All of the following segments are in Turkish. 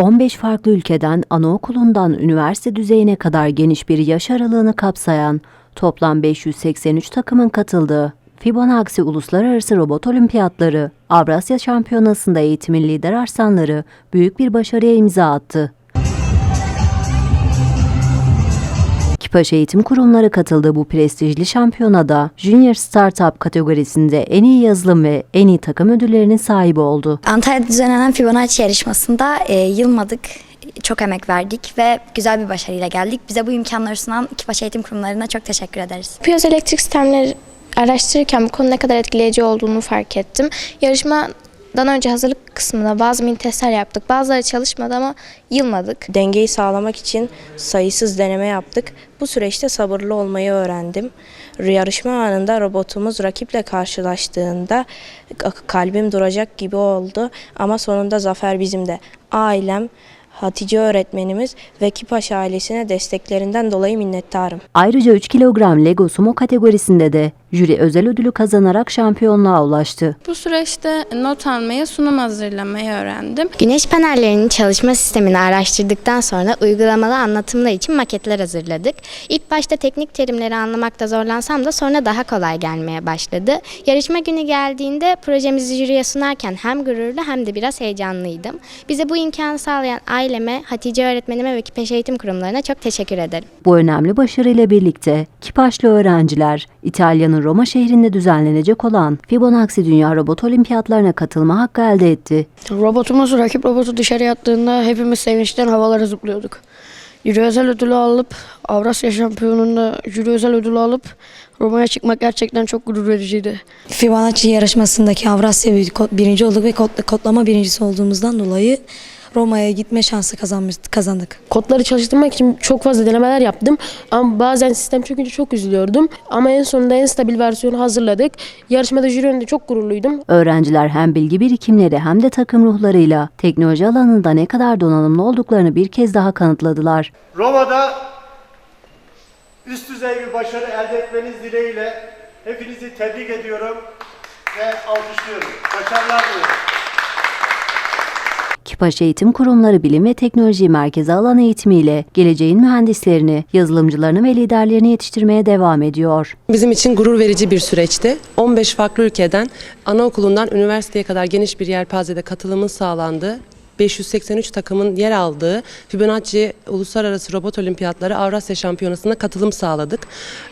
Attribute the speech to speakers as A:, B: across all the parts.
A: 15 farklı ülkeden anaokulundan üniversite düzeyine kadar geniş bir yaş aralığını kapsayan toplam 583 takımın katıldığı Fibonacci Uluslararası Robot Olimpiyatları, Avrasya Şampiyonası'nda eğitimin lider arslanları büyük bir başarıya imza attı. Kipaş Eğitim Kurumları katıldığı bu prestijli şampiyonada Junior Startup kategorisinde en iyi yazılım ve en iyi takım ödüllerinin sahibi oldu.
B: Antalya'da düzenlenen Fibonacci yarışmasında e, yılmadık, çok emek verdik ve güzel bir başarıyla geldik. Bize bu imkanları sunan Kipaş Eğitim Kurumlarına çok teşekkür ederiz.
C: Piyaz elektrik sistemleri araştırırken bu konu ne kadar etkileyici olduğunu fark ettim. Yarışmadan önce hazırlık kısmında bazı mini testler yaptık. Bazıları çalışmadı ama yılmadık.
D: Dengeyi sağlamak için sayısız deneme yaptık. Bu süreçte sabırlı olmayı öğrendim. Yarışma anında robotumuz rakiple karşılaştığında kalbim duracak gibi oldu ama sonunda zafer bizimde. Ailem, Hatice öğretmenimiz ve Kipaş ailesine desteklerinden dolayı minnettarım.
A: Ayrıca 3 kilogram Lego Sumo kategorisinde de jüri özel ödülü kazanarak şampiyonluğa ulaştı.
E: Bu süreçte not almayı, sunum hazırlamayı öğrendim.
F: Güneş panellerinin çalışma sistemini araştırdıktan sonra uygulamalı anlatımlar için maketler hazırladık. İlk başta teknik terimleri anlamakta zorlansam da sonra daha kolay gelmeye başladı. Yarışma günü geldiğinde projemizi jüriye sunarken hem gururlu hem de biraz heyecanlıydım. Bize bu imkanı sağlayan aileme, Hatice öğretmenime ve Kipeş Eğitim Kurumlarına çok teşekkür ederim.
A: Bu önemli başarıyla birlikte Kipaşlı öğrenciler İtalya'nın Roma şehrinde düzenlenecek olan Fibonacci Dünya Robot Olimpiyatlarına katılma hakkı elde etti.
G: Robotumuz rakip robotu dışarı attığında hepimiz sevinçten havalara zıplıyorduk. Jüri özel ödülü alıp Avrasya Şampiyonu'nda jüri özel ödülü alıp Roma'ya çıkmak gerçekten çok gurur vericiydi.
H: Fibonacci yarışmasındaki Avrasya bir- birinci olduk ve kod- kodlama birincisi olduğumuzdan dolayı Roma'ya gitme şansı kazanmış, kazandık.
I: Kodları çalıştırmak için çok fazla denemeler yaptım. Ama bazen sistem çökünce çok üzülüyordum. Ama en sonunda en stabil versiyonu hazırladık. Yarışmada jüri önünde çok gururluydum.
A: Öğrenciler hem bilgi birikimleri hem de takım ruhlarıyla teknoloji alanında ne kadar donanımlı olduklarını bir kez daha kanıtladılar.
J: Roma'da üst düzey bir başarı elde etmeniz dileğiyle hepinizi tebrik ediyorum ve alkışlıyorum. Başarılar diliyorum.
A: Kipaş Eğitim Kurumları Bilim ve Teknoloji Merkezi alan eğitimiyle geleceğin mühendislerini, yazılımcılarını ve liderlerini yetiştirmeye devam ediyor.
K: Bizim için gurur verici bir süreçti. 15 farklı ülkeden anaokulundan üniversiteye kadar geniş bir yelpazede katılımın sağlandığı 583 takımın yer aldığı Fibonacci Uluslararası Robot Olimpiyatları Avrasya Şampiyonası'na katılım sağladık.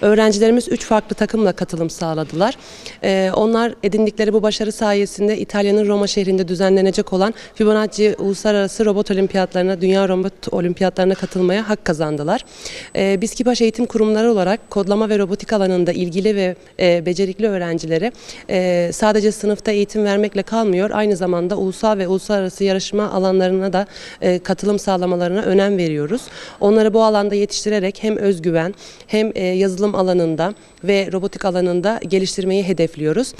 K: Öğrencilerimiz 3 farklı takımla katılım sağladılar. Ee, onlar edindikleri bu başarı sayesinde İtalya'nın Roma şehrinde düzenlenecek olan Fibonacci Uluslararası Robot Olimpiyatlarına, Dünya Robot Olimpiyatlarına katılmaya hak kazandılar. Ee, biz Eğitim Kurumları olarak kodlama ve robotik alanında ilgili ve e, becerikli öğrencilere e, sadece sınıfta eğitim vermekle kalmıyor, aynı zamanda ulusal ve uluslararası yarışma alanlarına da e, katılım sağlamalarına önem veriyoruz. Onları bu alanda yetiştirerek hem özgüven hem e, yazılım alanında ve robotik alanında geliştirmeyi hedefliyoruz.